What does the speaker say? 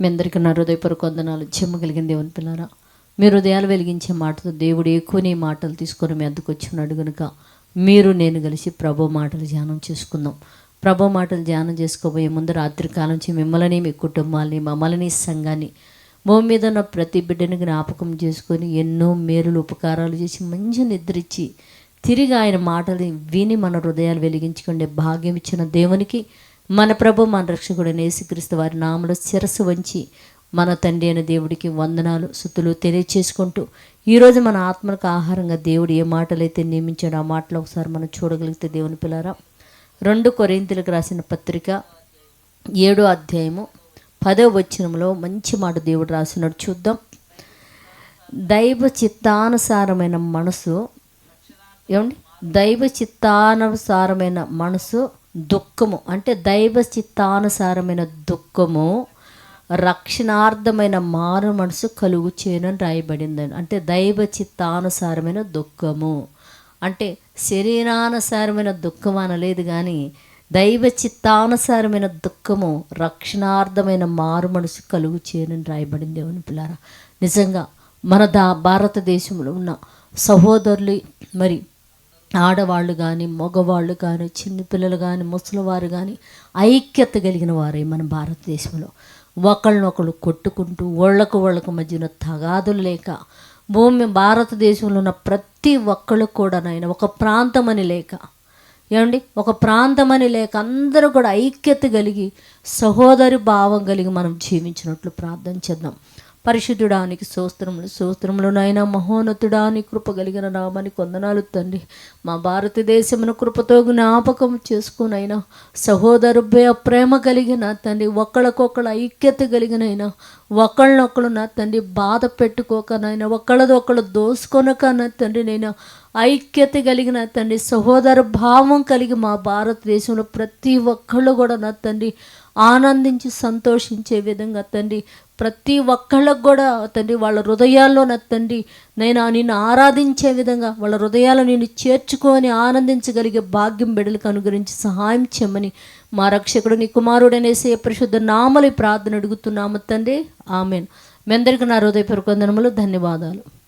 మీ అందరికీ నా హృదయపూర్వక వందనాలు. చెమ్మ కలిగిన దేవుని పిల్లరా మీ హృదయాలు వెలిగించే మాటతో దేవుడు ఎక్కువ నీ మాటలు తీసుకొని మీ అందుకు వచ్చినాడు కనుక మీరు నేను కలిసి ప్రభు మాటలు ధ్యానం చేసుకుందాం. ప్రభు మాటలు ధ్యానం చేసుకోబోయే ముందు రాత్రి కాలం నుంచి మిమ్మల్ని మీ కుటుంబాన్ని మమ్మల్ని సంఘాన్ని భూమి మీద ఉన్న ప్రతి బిడ్డని జ్ఞాపకం చేసుకొని ఎన్నో మేలులు ఉపకారాలు చేసి మంచి నిద్రించి తిరిగి ఆయన మాటలు విని మన హృదయాలు వెలిగించుకునే భాగ్యం ఇచ్చిన దేవునికి మన ప్రభు మన రక్షకుడు నేసుక్రీస్తు వారి నామలో శిరస్సు వంచి మన తండ్రి అయిన దేవుడికి వందనాలు సుతులు తెలియచేసుకుంటూ ఈరోజు మన ఆత్మలకు ఆహారంగా దేవుడు ఏ మాటలైతే నియమించాడో ఆ మాటలు ఒకసారి మనం చూడగలిగితే దేవుని పిల్లారా రెండు కొరింతలకు రాసిన పత్రిక ఏడో అధ్యాయము పదో వచనంలో మంచి మాట దేవుడు రాసినాడు. చూద్దాం. దైవ చిత్తానుసారమైన మనసు ఏమండి? దైవ చిత్తానుసారమైన మనసు దుఃఖము. అంటే దైవ చిత్తానుసారమైన దుఃఖము రక్షణార్థమైన మారు మనసు కలుగు చేయనని రాయబడిందండి అంటే దైవ చిత్తానుసారమైన దుఃఖము. అంటే శరీరానుసారమైన దుఃఖం అనలేదు కానీ దైవ చిత్తానుసారమైన దుఃఖము రక్షణార్థమైన మారు మనసు కలుగు చేయనని రాయబడింది. దేవుని పిల్లారా నిజంగా మన దా భారతదేశంలో ఉన్న సహోదరులు మరి ఆడవాళ్ళు కానీ మగవాళ్ళు కానీ చిన్నపిల్లలు కానీ ముసలివారు కానీ ఐక్యత కలిగిన వారే మన భారతదేశంలో. ఒకళ్ళనొకళ్ళు కొట్టుకుంటూ ఒళ్ళకు ఒళ్ళకు మధ్యన తగాదులు లేక భూమి భారతదేశంలో ఉన్న ప్రతి ఒక్కళ్ళు కూడా నాయన ఒక ప్రాంతం అని లేక ఏమండి? ఒక ప్రాంతం అని లేక అందరూ కూడా ఐక్యత కలిగి సహోదరి భావం కలిగి మనం జీవించినట్లు ప్రార్థన చేద్దాం. పరిశుద్ధుడానికి సోస్త్రములు సోస్త్రములు నాయన మహోన్నతుడాని కృప కలిగిన నామని కొందనాలు తండ్రి. మా భారతదేశమును కృపతో జ్ఞాపకం చేసుకునైనా సహోదరుభయ ప్రేమ కలిగిన తండ్రి ఒకళ్ళకొకళ్ళ ఐక్యత కలిగినైనా ఒకళ్ళనొకళ్ళు నా తండ్రి బాధ పెట్టుకోకనైనా ఒకళ్ళది ఒకళ్ళు దోసుకొనక నా తండ్రి నేను ఐక్యత కలిగిన తండ్రి సహోదర భావం కలిగి మా భారతదేశంలో ప్రతి ఒక్కళ్ళు కూడా నా తండ్రి ఆనందించి సంతోషించే విధంగా తండ్రి ప్రతి ఒక్కళ్ళకు కూడా తండ్రి వాళ్ళ హృదయాల్లో నా తండ్రి నేను నిన్ను ఆరాధించే విధంగా వాళ్ళ హృదయాలు నేను చేర్చుకొని ఆనందించగలిగే భాగ్యం బిడ్డలకు అనుగ్రహించి సహాయం చెమ్మని మా రక్షకుడు నీ కుమారుడనేసే పరిశుద్ధ నామలి ప్రార్థన అడుగుతున్నాము తండ్రి. ఆమెన్. మీ అందరికీ నా హృదయపూర్వక వందనములు ధన్యవాదాలు.